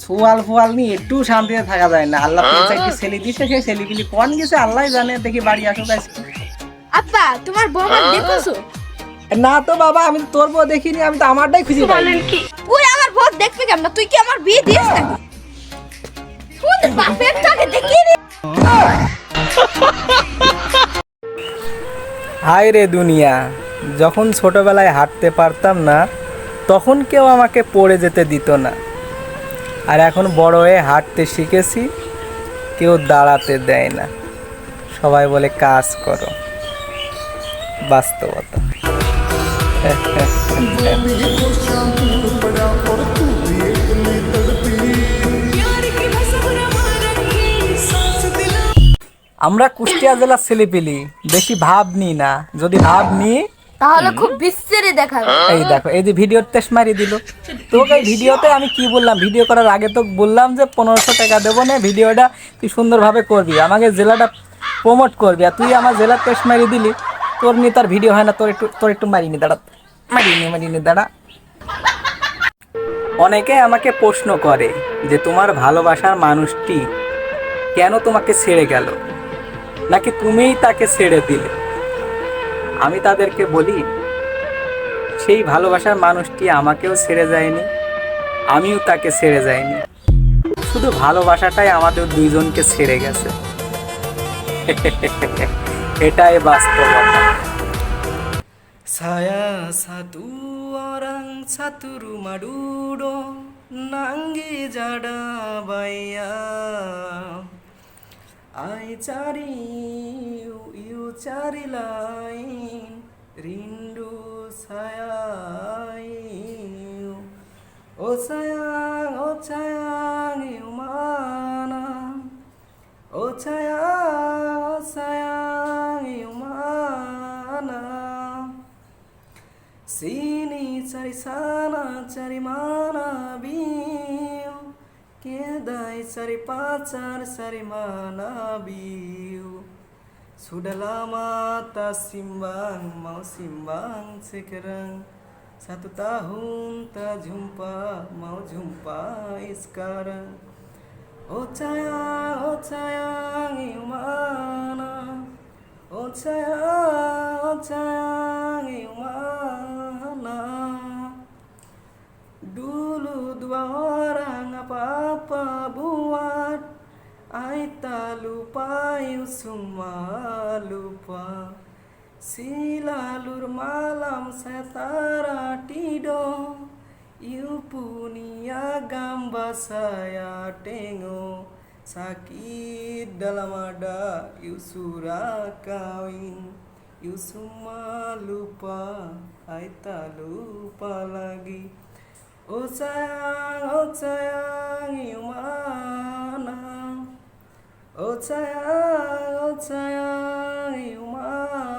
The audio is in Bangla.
সোয়াল ফোয়াল নিয়ে একটু শান্তিতে থাকা যায় না। আল্লাহ ছেলে দিছে সেই ছেলেগুলি কোন গেছে আল্লাহ জানে দেখি বাড়ি আজকে আব্বা তোমার বৌমা দেখছ না তো বাবা আমি তোর বউ দেখিনি আমি তো আমারটাই খুঁজে পাই তুই আমার বউ দেখবে কেমন? তুই কি আমার বিয়ে দিস তোর বাপের টাকে দেখিয়ে নি? হায় রে দুনিয়া যখন ছোটবেলায় হাঁটতে পারতাম না তখন কেউ আমাকে পড়ে যেতে দিত না। আর এখন বড় হয়ে হাঁটতে শিখেছি, কেউ দাঁড়াতে দেয় না। সবাই বলে, কাজ করো। বাস্তবতা। আমরা কুষ্টিয়া জেলার ছেলেপিলি, বেশি ভাব নিই না। যদি ভাব নিই তাহলে খুব বিশ্রী দেখাবে। এই দেখো এই যে ভিডিওর তেস মারি দিল। তোকে ভিডিওতে আমি কি বললাম? ভিডিও করার আগে তো বললাম যে পনেরোশো টাকা দেবো না ভিডিওটা তুই সুন্দরভাবে করবি। আমাকে জেলাটা প্রমোট করবি। আর তুই আমার জেলার তেস মারি দিলি। তোর নিয়ে তার ভিডিও হয় না তোর একটু তোর একটু মারিনি দাঁড়া। মারিনি মারিনি দাঁড়া। অনেকে আমাকে প্রশ্ন করে যে তোমার ভালোবাসার মানুষটি কেন তোমাকে ছেড়ে গেল? নাকি তুমিই তাকে ছেড়ে দিলে? আমি তাদেরকে বলি, সেই ভালোবাসার মানুষটি আমাকেও ছেড়ে যায়নি, আমিও তাকে ছেড়ে যাইনি শুধু ভালোবাসাটাই আমাদের দুইজনকে ছেড়ে গেছে। এটাই jada baya I cari you, you cari lain rindu sayang Oh sayang, oh sayang, you mana Oh sayang, oh sayang, you mana Sini cari sana cari mana biu Kedai cari pacar cari mana biu Sudah lama tak simbang mau simbang sekarang Satu tahun tak jumpa mau jumpa sekarang Oh sayang, oh sayang, mana Oh sayang, saya tara tidur You punya gambar saya tengok Sakit dalam ada You surah kawin You semua lupa I tak lupa lagi Oh sayang, oh sayang, you mana ও ছায়া ও ছায়া উমা